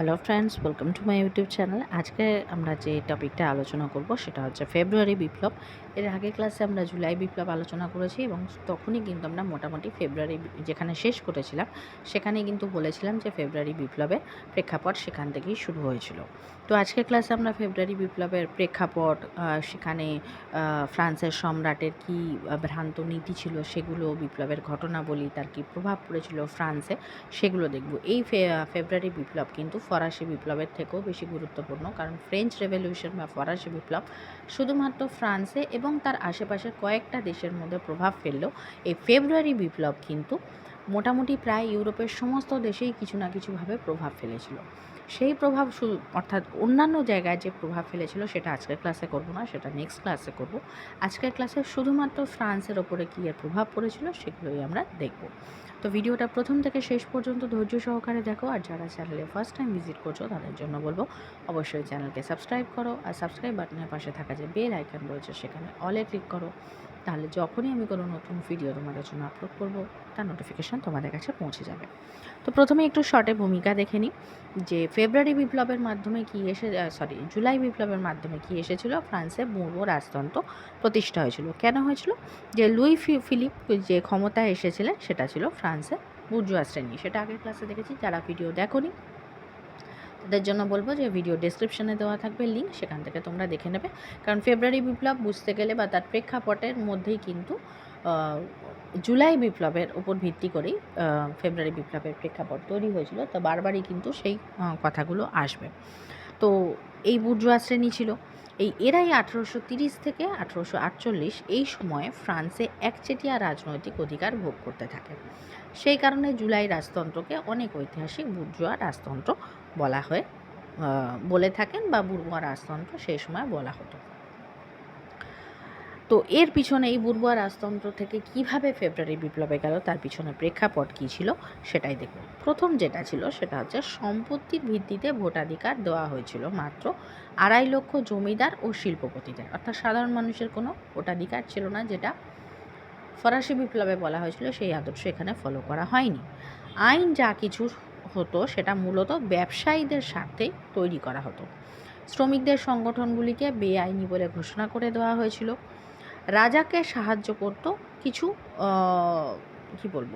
Hello friends welcome to my YouTube channel আজকে আমরা যে টপিকটা আলোচনা করব, সেটা হচ্ছে ফেব্রুয়ারি বিপ্লব। এর আগে ক্লাসে আমরা জুলাই বিপ্লব আলোচনা করেছি এবং তখনই কিন্তু আমরা মোটামুটি ফেব্রুয়ারি যেখানে শেষ করেছিলাম, সেখানেই কিন্তু বলেছিলাম যে ফেব্রুয়ারি বিপ্লবের প্রেক্ষাপট সেখান থেকেই শুরু হয়েছিল। তো আজকের ক্লাসে আমরা ফেব্রুয়ারি বিপ্লবের প্রেক্ষাপট সেখানে ফ্রান্সের সম্রাটের কী ভ্রান্ত নীতি ছিল সেগুলো, বিপ্লবের ঘটনাবলী, তার কী প্রভাব পড়েছিল ফ্রান্সে, সেগুলো দেখব। এই ফেব্রুয়ারি বিপ্লব কিন্তু ফরাসি বিপ্লবের থেকেও বেশি গুরুত্বপূর্ণ, কারণ ফ্রেঞ্চ রেভলিউশন বা ফরাসি বিপ্লব শুধুমাত্র ফ্রান্সে এবং তার আশেপাশের কয়েকটা দেশের মধ্যে প্রভাব ফেললেও এই ফেব্রুয়ারি বিপ্লব কিন্তু মোটামুটি প্রায় ইউরোপের সমস্ত দেশেই কিছু না কিছুভাবে প্রভাব ফেলেছিল। সেই প্রভাব শুধু, অর্থাৎ অন্যান্য জায়গায় যে প্রভাব ফেলেছিল সেটা আজকের ক্লাসে করব না, সেটা নেক্সট ক্লাসে করব। আজকের ক্লাসে শুধুমাত্র ফ্রান্সের ওপরে কী এর প্রভাব পড়েছিল সেগুলোই আমরা দেখব। তো ভিডিওটা প্রথম থেকে শেষ পর্যন্ত ধৈর্য সহকারে দেখো, আর যারা চ্যানেলে ফার্স্ট টাইম ভিজিট করছ, তাদের জন্য বলব, অবশ্যই চ্যানেলকে সাবস্ক্রাইব করো, আর সাবস্ক্রাইব বাটনের পাশে থাকা যে বেল আইকন রয়েছে, সেখানে অলে ক্লিক করো। তাহলে যখনই আমি কোনো নতুন ভিডিও তোমাদের জন্য আপলোড করব, তার নোটিফিকেশান তোমাদের কাছে পৌঁছে যাবে। তো প্রথমে একটু শর্টে ভূমিকা দেখে নিই। যে ফেব্রুয়ারি বিপ্লবের মাধ্যমে কি এসে সরি জুলাই বিপ্লবের মাধ্যমে কি এসেছিল? ফ্রান্সে পূর্ব রাজতন্ত্র প্রতিষ্ঠা হয়েছিল। কেন হয়েছিল? যে লুই ফিলিপ যে ক্ষমতায় এসেছিলেন, সেটা ছিল ফ্রান্সে বুর্জুয়া শ্রেণি। সেটা আগের ক্লাসে দেখেছি, যারা ভিডিও দেখোনি তাদের জন্য বলব যে ভিডিও ডেসক্রিপশনে দেওয়া থাকবে লিঙ্ক সেখান থেকে তোমরা দেখে নেবে। কারণ ফেব্রুয়ারি বিপ্লব বুঝতে গেলে বা তার প্রেক্ষাপটের মধ্যেই কিন্তু জুলাই বিপ্লবের উপর ভিত্তি করেই ফেব্রুয়ারি বিপ্লবের প্রেক্ষাপট তৈরি হয়েছিল। তো বারবারই কিন্তু সেই কথাগুলো আসবে। তো এই বুর্জুয়া শ্রেণি ছিল। এই এরাই আঠেরোশো তিরিশ থেকে আঠেরোশো আটচল্লিশ এই সময়ে ফ্রান্সে একচেটিয়া রাজনৈতিক অধিকার ভোগ করতে থাকে। সেই কারণে জুলাই রাজতন্ত্রকে অনেক ঐতিহাসিক বুর্জুয়া রাজতন্ত্র বলা হয়। বলে থাকেন বা বুর্জুয়া রাজতন্ত্র সেই সময় বলা হতো। তো এর পিছনে এই বুর্জুয়া রাজতন্ত্র থেকে কীভাবে ফেব্রুয়ারি বিপ্লবে গেল, তার পিছনে প্রেক্ষাপট কী ছিল সেটাই দেখব প্রথম যেটা ছিল সেটা হচ্ছে সম্পত্তির ভিত্তিতে ভোটাধিকার দেওয়া হয়েছিল মাত্র আড়াই লক্ষ জমিদার ও শিল্পপতিদের। অর্থাৎ সাধারণ মানুষের কোনো ভোটাধিকার ছিল না যেটা ফরাসি বিপ্লবে বলা হয়েছিল, সেই আদর্শ এখানে ফলো করা হয়নি। আইন যা কিছু হতো, সেটা মূলত ব্যবসায়ীদের স্বার্থে তৈরি করা হতো। শ্রমিকদের সংগঠনগুলিকে বেআইনি বলে ঘোষণা করে দেওয়া হয়েছিল। রাজাকে সাহায্য করত কিছু কি বলব,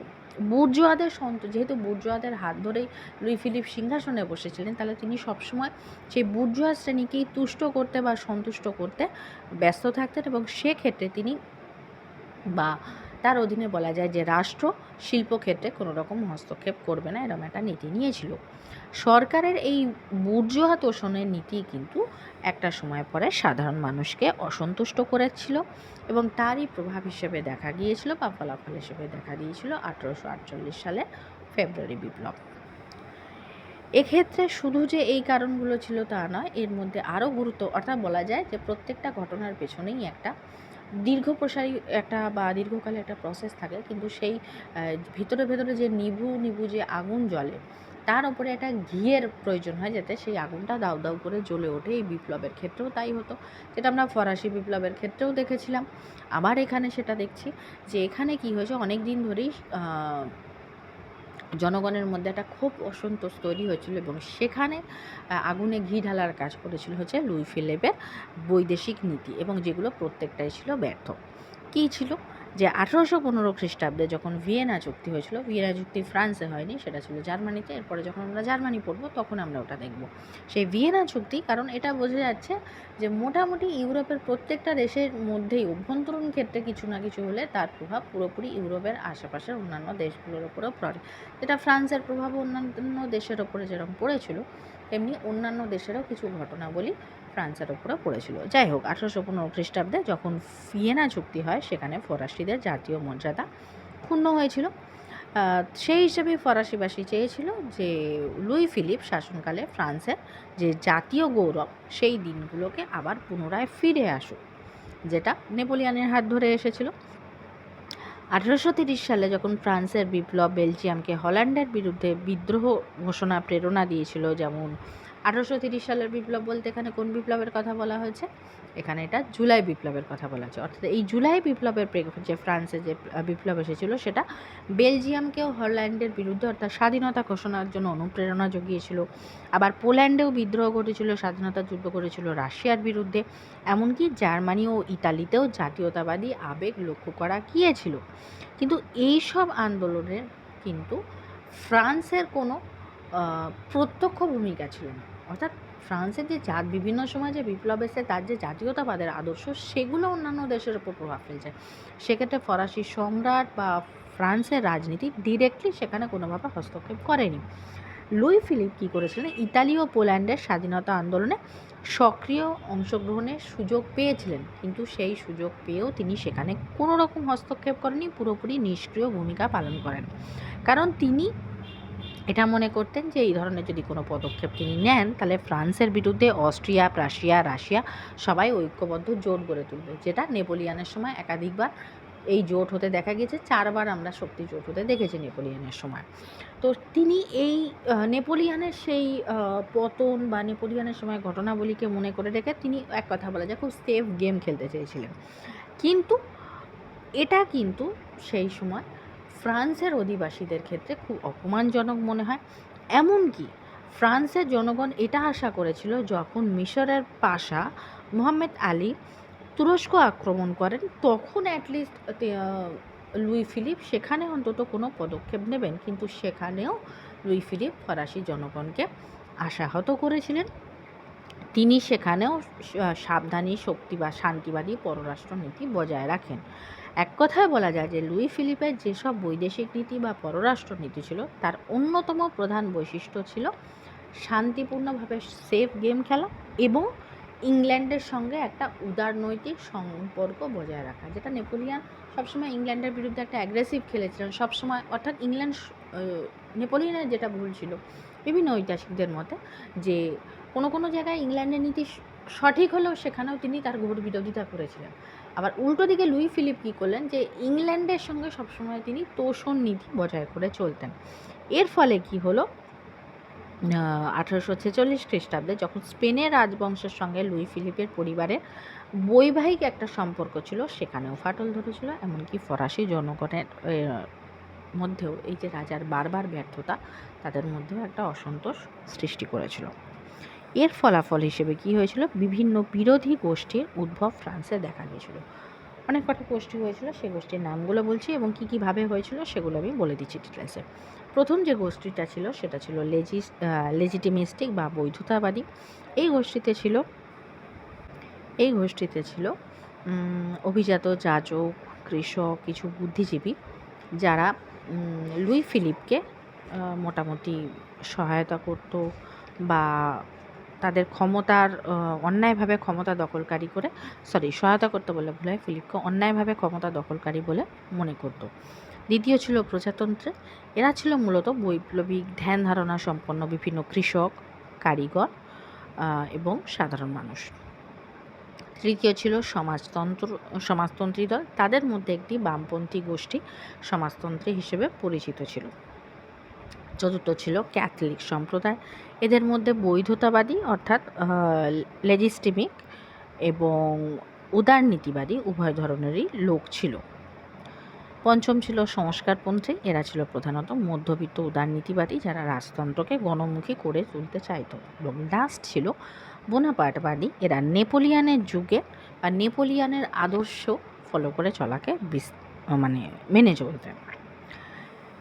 বুর্জুয়াদের সন্ত, যেহেতু বুর্জুয়াদের হাত ধরেই লুই ফিলিপ সিংহাসনে বসেছিলেন, তাহলে তিনি সবসময় সেই বুর্জুয়া শ্রেণীকেই তুষ্ট করতে বা সন্তুষ্ট করতে ব্যস্ত থাকতেন এবং সেক্ষেত্রে তিনি বা তার অধীনে বলা যায় যে রাষ্ট্র শিল্পক্ষেত্রে কোনো রকম হস্তক্ষেপ করবে না এরকম একটা নীতি নিয়েছিল। সরকারের এই বুর্জুয়া তোষণের নীতি কিন্তু একটা সময় পরে সাধারণ মানুষকে অসন্তুষ্ট করেছিল এবং তারই প্রভাব হিসেবে দেখা গিয়েছিল বা ফলাফল হিসেবে দেখা দিয়েছিল আঠেরোশো আটচল্লিশ সালে ফেব্রুয়ারি বিপ্লব। এক্ষেত্রে শুধু যে এই কারণগুলো ছিল তা নয়, এর মধ্যে আরও গুরুত্ব, অর্থাৎ বলা যায় যে প্রত্যেকটা ঘটনার পেছনেই একটা দীর্ঘ প্রসারী একটা বা দীর্ঘকালে একটা প্রসেস থাকে, কিন্তু সেই ভিতরে, ভেতরে যে নিভু নিভু যে আগুন জ্বলে, তার উপরে একটা ঘিয়ের প্রয়োজন হয় যাতে সেই আগুনটা দাউ দাউ করে জ্বলে ওঠে এই বিপ্লবের ক্ষেত্রেও তাই হতো। যেটা আমরা ফরাসি বিপ্লবের ক্ষেত্রেও দেখেছিলাম। আবার এখানে সেটা দেখছি যে এখানে কি হয়েছে, অনেক দিন ধরেই জনগণের মধ্যে একটা খুব অসন্তোষ তৈরি হয়েছিল এবং সেখানে আগুনে ঘি ঢালার কাজ করেছিল হচ্ছে লুই ফিলিপের বৈদেশিক নীতি এবং যেগুলো প্রত্যেকটাই ছিল ব্যর্থ। কী ছিল? যে আঠেরোশো পনেরো খ্রিস্টাব্দে যখন ভিয়েনা চুক্তি হয়েছিল, ভিয়েনা চুক্তি ফ্রান্সে হয়নি, সেটা ছিল জার্মানিতে। এরপরে যখন আমরা জার্মানি পড়ব, তখন আমরা ওটা দেখব। সেই ভিয়েনা চুক্তি, কারণ এটা বোঝা যাচ্ছে যে মোটামুটি ইউরোপের প্রত্যেকটা দেশের মধ্যেই অভ্যন্তরীণ ক্ষেত্রে কিছু না কিছু হলে তার প্রভাব পুরোপুরি ইউরোপের আশেপাশের অন্যান্য দেশগুলোর ওপরেও পড়ে। যেটা ফ্রান্সের প্রভাব অন্যান্য দেশের ওপরে যেরকম পড়েছিল, তেমনি অন্যান্য দেশেরও কিছু ঘটনাবলী ফ্রান্সের ওপরে পড়েছিল। যাই হোক, আঠারোশো পনেরো খ্রিস্টাব্দে যখন ফিয়েনা চুক্তি হয়, সেখানে ফরাসিদের জাতীয় মর্যাদা ক্ষুণ্ণ হয়েছিল। সেই হিসেবে ফরাসিবাসী চেয়েছিল যে লুই ফিলিপ শাসনকালে ফ্রান্সের যে জাতীয় গৌরব, সেই দিনগুলোকে আবার পুনরায় ফিরে আসুক, যেটা নেপোলিয়ানের হাত ধরে এসেছিল। আঠেরোশো তিরিশ সালে যখন ফ্রান্সের বিপ্লব বেলজিয়ামকে হল্যান্ডের বিরুদ্ধে বিদ্রোহ ঘোষণা, প্রেরণা দিয়েছিল, যেমন আঠেরোশো তিরিশ সালের বিপ্লব বলতে এখানে কোন বিপ্লবের কথা বলা হয়েছে? এখানে এটা জুলাই বিপ্লবের কথা বলা হয়েছে। অর্থাৎ এই জুলাই বিপ্লবের যে ফ্রান্সে যে বিপ্লব এসেছিল, সেটা বেলজিয়ামকেও হল্যান্ডের বিরুদ্ধে অর্থাৎ স্বাধীনতা ঘোষণার জন্য অনুপ্রেরণা জুগিয়েছিল। আবার পোল্যান্ডেও বিদ্রোহ ঘটেছিল, স্বাধীনতা যুদ্ধ করেছিল রাশিয়ার বিরুদ্ধে। এমনকি জার্মানি ও ইতালিতেও জাতীয়তাবাদী আবেগ লক্ষ্য করা গিয়েছিল। কিন্তু এই সব আন্দোলনের কিন্তু ফ্রান্সের কোনো প্রত্যক্ষ ভূমিকা ছিল না। অর্থাৎ ফ্রান্সের যে জাত, বিভিন্ন সময় যে বিপ্লব এসে তার যে জাতীয়তাবাদের আদর্শ, সেগুলো অন্যান্য দেশের উপর প্রভাব ফেলছে। সেক্ষেত্রে ফরাসি সম্রাট বা ফ্রান্সের রাজনীতি ডিরেক্টলি সেখানে কোনোভাবে হস্তক্ষেপ করেনি। লুই ফিলিপ কী করেছিলেন? ইতালি ও পোল্যান্ডের স্বাধীনতা আন্দোলনে সক্রিয় অংশগ্রহণের সুযোগ পেয়েছিলেন। কিন্তু সেই সুযোগ পেয়েও তিনি সেখানে কোনো রকম হস্তক্ষেপ করেনি পুরোপুরি নিষ্ক্রিয় ভূমিকা পালন করেন। কারণ তিনি এটা মনে করতেন যে, এই ধরনের যদি কোনো পদক্ষেপ তিনি নেন, তাহলে ফ্রান্সের বিরুদ্ধে অস্ট্রিয়া, প্রাশিয়া, রাশিয়া সবাই ঐক্যবদ্ধ, জোট গড়ে তুলবে। যেটা নেপোলিয়ানের সময় একাধিকবার এই জোট হতে দেখা গেছে চারবার আমরা শক্তি জোট হতে দেখেছি নেপোলিয়ানের সময়। তো তিনি এই নেপোলিয়ানের সেই পতন বা নেপোলিয়ানের সময় ঘটনাবলীকে মনে করে রেখে তিনি এক কথা বলা যায় খুব সেফ গেম খেলতে চেয়েছিলেন। কিন্তু, এটা কিন্তু সেই সময় ফ্রান্সের অধিবাসীদের ক্ষেত্রে খুব অপমানজনক মনে হয়। এমনকি ফ্রান্সের জনগণ এটা আশা করেছিল যখন মিশরের পাশা মোহাম্মদ আলী তুরস্ক আক্রমণ করেন, তখন অ্যাটলিস্ট লুই ফিলিপ সেখানে অন্তত কোনো পদক্ষেপ নেবেন। কিন্তু সেখানেও লুই ফিলিপ ফরাসি জনগণকে আশাহত করেছিলেন। তিনি সেখানেও সাবধানী, শক্তি বা শান্তিবাদী পররাষ্ট্রনীতি বজায় রাখেন। এক কথায় বলা যায় যে লুই ফিলিপের যেসব বৈদেশিক নীতি বা পররাষ্ট্রনীতি ছিল, তার অন্যতম প্রধান বৈশিষ্ট্য ছিল শান্তিপূর্ণভাবে সেফ গেম খেলা এবং ইংল্যান্ডের সঙ্গে একটা উদারনৈতিক সম্পর্ক বজায় রাখা। যেটা নেপোলিয়ান সবসময় ইংল্যান্ডের বিরুদ্ধে একটা অ্যাগ্রেসিভ খেলেছিলেন। সবসময় অর্থাৎ ইংল্যান্ড নেপোলিয়ানের যেটা ভুল ছিল বিভিন্ন ঐতিহাসিকদের মতে যে কোনো কোনো জায়গায় ইংল্যান্ডের নীতি সঠিক হলেও সেখানেও তিনি তার ঘোর বিরোধিতা করেছিলেন। আবার উল্টো দিকে লুই ফিলিপ কী করলেন যে ইংল্যান্ডের সঙ্গে সবসময় তিনি তোষণ নীতি বজায় করে চলতেন। এর ফলে কি হলো? আঠারোশো ছেচল্লিশ খ্রিস্টাব্দে যখন স্পেনের রাজবংশের সঙ্গে লুই ফিলিপের পরিবারের বৈবাহিক একটা সম্পর্ক ছিল, সেখানেও ফাটল ধরেছিল। এমনকি ফরাসি জনগণের মধ্যেও এই যে রাজার বারবার ব্যর্থতা, তাদের মধ্যেও একটা অসন্তোষ সৃষ্টি করেছিল। এর ফলাফল হিসেবে কি হয়েছিল? বিভিন্ন বিরোধী গোষ্ঠীর উদ্ভব ফ্রান্সে দেখা গিয়েছিল। অনেক কটা গোষ্ঠী হয়েছিল, সেই গোষ্ঠীর নামগুলো বলছি এবং কী কীভাবে হয়েছিল সেগুলো আমি বলে দিচ্ছি ডিটেলসে প্রথম যে গোষ্ঠীটা ছিল সেটা ছিল লেজিস লেজিটিমিস্টিক বা বৈধতাবাদী। এই গোষ্ঠীতে ছিল, এই গোষ্ঠীতে ছিল অভিজাত যাজক, কৃষক, কিছু বুদ্ধিজীবী যারা লুই ফিলিপকে মোটামুটি সহায়তা করত বা ক্ষমতার অন্যায়ভাবে ক্ষমতা দখলকারী করে সরি সহায়তা করতে বলে ভুল হয় ফিলিপকে, অন্যায়ভাবে ক্ষমতা দখলকারী বলে মনে করত। দ্বিতীয় ছিল প্রজাতন্ত্রে। এরা ছিল মূলত বৈপ্লবিক, ধ্যান ধারণা সম্পন্ন বিভিন্ন কৃষক, কারিগর এবং সাধারণ মানুষ। তৃতীয় ছিল সমাজতন্ত্র, সমাজতন্ত্রী দল। তাদের মধ্যে একটি বামপন্থী গোষ্ঠী সমাজতন্ত্রী হিসেবে পরিচিত ছিল। চতুর্থ ছিল ক্যাথলিক সম্প্রদায়। এদের মধ্যে বৈধতাবাদী অর্থাৎ লেজিস্টিমিক এবং উদারনীতিবাদী উভয় ধরনেরই লোক ছিল। পঞ্চম ছিল সংস্কারপন্থী, এরা ছিল প্রধানত মধ্যবিত্ত উদারনীতিবাদী যারা রাজতন্ত্রকে গণমুখী করে তুলতে চাইতো। এবং লাস্ট ছিল বোনাপার্টবাদী, এরা নেপোলিয়ানের যুগে বা নেপোলিয়ানের আদর্শ ফলো করে চলাকে বিস- মানে মেনে চলতেন।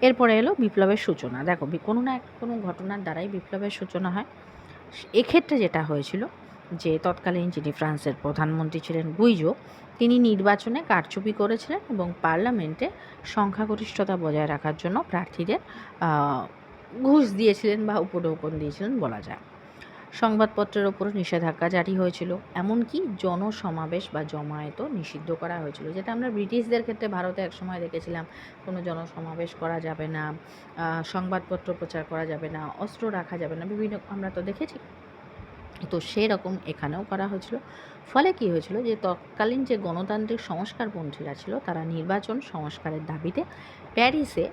এরপরে এলো বিপ্লবের সূচনা। দেখো কোনো না কোনো ঘটনার দ্বারাই বিপ্লবের সূচনা হয়। এক্ষেত্রে যেটা হয়েছিল যে, তৎকালীন যিনি ফ্রান্সের প্রধানমন্ত্রী ছিলেন গুইজো, তিনি নির্বাচনে কারচুপি করেছিলেন এবং পার্লামেন্টে সংখ্যাগরিষ্ঠতা বজায় রাখার জন্য প্রার্থীদের ঘুষ দিয়েছিলেন বা উপঢৌকন দিয়েছিলেন বলা যায়। সংবাদপত্রের ওপর নিষেধাজ্ঞা জারি হয়েছিল। এমনকি জনসমাবেশ বা জমায়েতও নিষিদ্ধ করা হয়েছিল, যেটা আমরা ব্রিটিশদের ক্ষেত্রে ভারতে একসময় দেখেছিলাম। কোনো জনসমাবেশ করা যাবে না সংবাদপত্র প্রচার করা যাবে না, অস্ত্র রাখা যাবে না, বিভিন্ন, আমরা তো দেখেছি। তো সেরকম এখানেও করা হয়েছিল। ফলে কি হয়েছিল যে, তৎকালীন যে গণতান্ত্রিক সংস্কারপন্থীরা ছিল, তারা নির্বাচন সংস্কারের দাবিতে প্যারিসে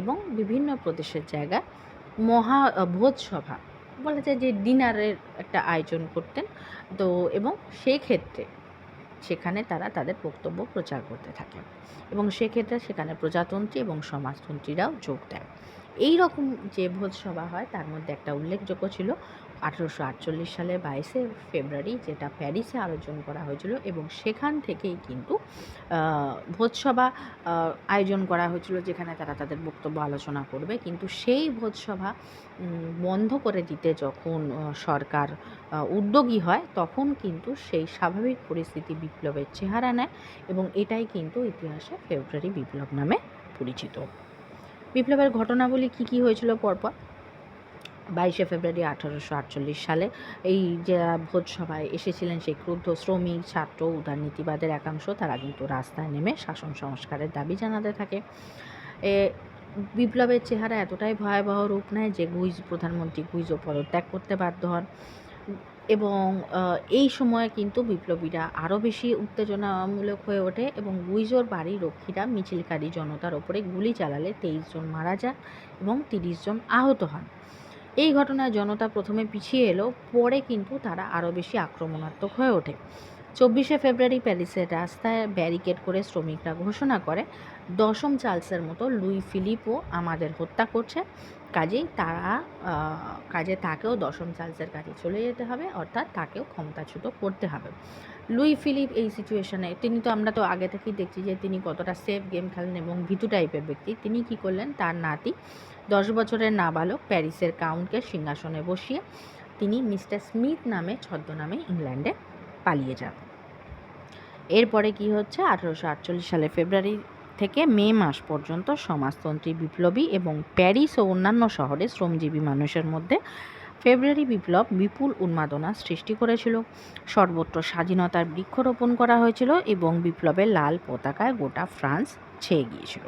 এবং বিভিন্ন প্রদেশের জায়গায় মহা ভোজসভা বলা যায় যে ডিনারের একটা আয়োজন করতেন। তো এবং সেই ক্ষেত্রে সেখানে তারা তাদের বক্তব্য প্রচার করতে থাকেন এবং সেক্ষেত্রে সেখানে প্রজাতন্ত্রী এবং সমাজতন্ত্রীরাও যোগ দেয় এই রকম যে ভোজসভা হয়, তার মধ্যে একটা উল্লেখযোগ্য ছিল আঠেরোশো আটচল্লিশ সালে বাইশে ফেব্রুয়ারি যেটা প্যারিসে আয়োজন করা হয়েছিল এবং সেখান থেকেই কিন্তু ভোজসভা আয়োজন করা হয়েছিল যেখানে তারা তাদের বক্তব্য আলোচনা করবে। কিন্তু সেই ভোজসভা বন্ধ করে দিতে যখন সরকার উদ্যোগী হয়, তখন কিন্তু সেই স্বাভাবিক পরিস্থিতি বিপ্লবের চেহারা নেয় এবং এটাই কিন্তু ইতিহাসে ফেব্রুয়ারি বিপ্লব নামে পরিচিত। বিপ্লবের ঘটনাবলী কী কী হয়েছিল পরপর? বাইশে ফেব্রুয়ারি আঠারোশো আটচল্লিশ সালে এই যারা ভোজসভায় এসেছিলেন সেই ক্রুদ্ধ শ্রমিক, ছাত্র উদারনীতিবাদের একাংশ, তারা কিন্তু রাস্তায় নেমে শাসন সংস্কারের দাবি জানাতে থাকে। এ বিপ্লবের চেহারা এতটাই ভয়াবহ রূপ নেয় যে গুইজ, প্রধানমন্ত্রী গুইজও পদত্যাগ করতে বাধ্য হন। এবং এই সময়ে কিন্তু বিপ্লবীরা আরও বেশি উত্তেজনামূলক হয়ে ওঠে এবং গুইজোর বাড়ির রক্ষীরা মিছিলকারী জনতার ওপরে গুলি চালালে তেইশ জন মারা যান এবং তিরিশ জন আহত হন। এই ঘটনায় জনতা প্রথমে পিছিয়ে এলো, পরে কিন্তু তারা আরও বেশি আক্রমণাত্মক হয়ে ওঠে। চব্বিশে ফেব্রুয়ারি প্যারিসের রাস্তায় ব্যারিকেড করে শ্রমিকরা ঘোষণা করে দশম চার্লসের মতো লুই ফিলিপও আমাদের হত্যা করছে। কাজেই তারা কাজে তাকেও দশম চার্লসের কাছে চলে যেতে হবে, অর্থাৎ তাকেও ক্ষমতাচ্যুত করতে হবে। লুই ফিলিপ এই সিচুয়েশনে তিনি তো আমরা তো আগে থেকেই দেখছি যে তিনি কতটা সেফ গেম খেলেন এবং ভীতু টাইপের ব্যক্তি। তিনি কি করলেন? তার নাতি, দশ বছরের নাবালক প্যারিসের কাউন্টকে সিংহাসনে বসিয়ে তিনি মিস্টার স্মিথ নামে, ছদ্মনামে ইংল্যান্ডে পালিয়ে যান। এরপরে কি হচ্ছে? আঠারোশো আটচল্লিশ সালে ফেব্রুয়ারি থেকে মে মাস পর্যন্ত সমাজতন্ত্রী বিপ্লবী এবং প্যারিস ও অন্যান্য শহরে শ্রমজীবী মানুষের মধ্যে ফেব্রুয়ারি বিপ্লব বিপুল উন্মাদনা সৃষ্টি করেছিল। সর্বত্র স্বাধীনতার বৃক্ষরোপণ করা হয়েছিল এবং বিপ্লবের লাল পতাকায় গোটা ফ্রান্স ছেয়ে গিয়েছিল।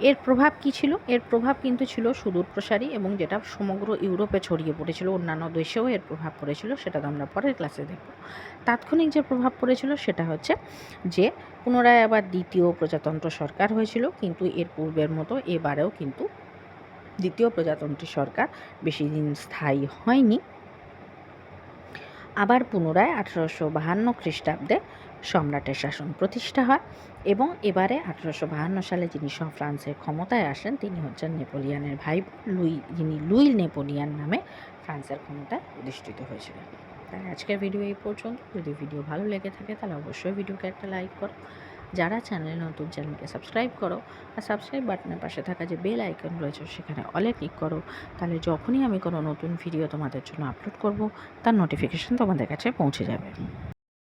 এর প্রভাব কি ছিল? এর প্রভাব কিন্তু ছিল সুদূরপ্রসারী এবং যেটা সমগ্র ইউরোপে ছড়িয়ে পড়েছিল, অন্যান্য দেশেও এর প্রভাব পড়েছিল, সেটা তো আমরা পরের ক্লাসে দেখব। তাৎক্ষণিক যে প্রভাব পড়েছিল সেটা হচ্ছে যে, পুনরায় আবার দ্বিতীয় প্রজাতন্ত্র সরকার হয়েছিল, কিন্তু এর পূর্বের মতো এবারেও কিন্তু দ্বিতীয় প্রজাতন্ত্রী সরকার বেশি দিন স্থায়ী হয়নি। আবার পুনরায় আঠারোশো বাহান্ন খ্রিস্টাব্দে সম্রাটের শাসন প্রতিষ্ঠা হয় এবং এবারে আঠারোশো বাহান্ন সালে যিনি সব ফ্রান্সের ক্ষমতায় আসেন, তিনি হচ্ছেন নেপোলিয়ানের ভাই লুই, যিনি লুই নেপোলিয়ান নামে ফ্রান্সের ক্ষমতায় অধিষ্ঠিত হয়েছিলেন। তাই আজকের ভিডিও এই পর্যন্ত। যদি ভিডিও ভালো লেগে থাকে, তাহলে অবশ্যই ভিডিওকে একটা লাইক করো। যারা চ্যানেলে নতুন, চ্যানেলকে সাবস্ক্রাইব করো আর সাবস্ক্রাইব বাটনের পাশে থাকা যে বেল আইকন রয়েছে, সেখানে অলে ক্লিক করো। তাহলে যখনই আমি কোনো নতুন ভিডিও তোমাদের জন্য আপলোড করব, তার নোটিফিকেশন তোমাদের কাছে পৌঁছে যাবে।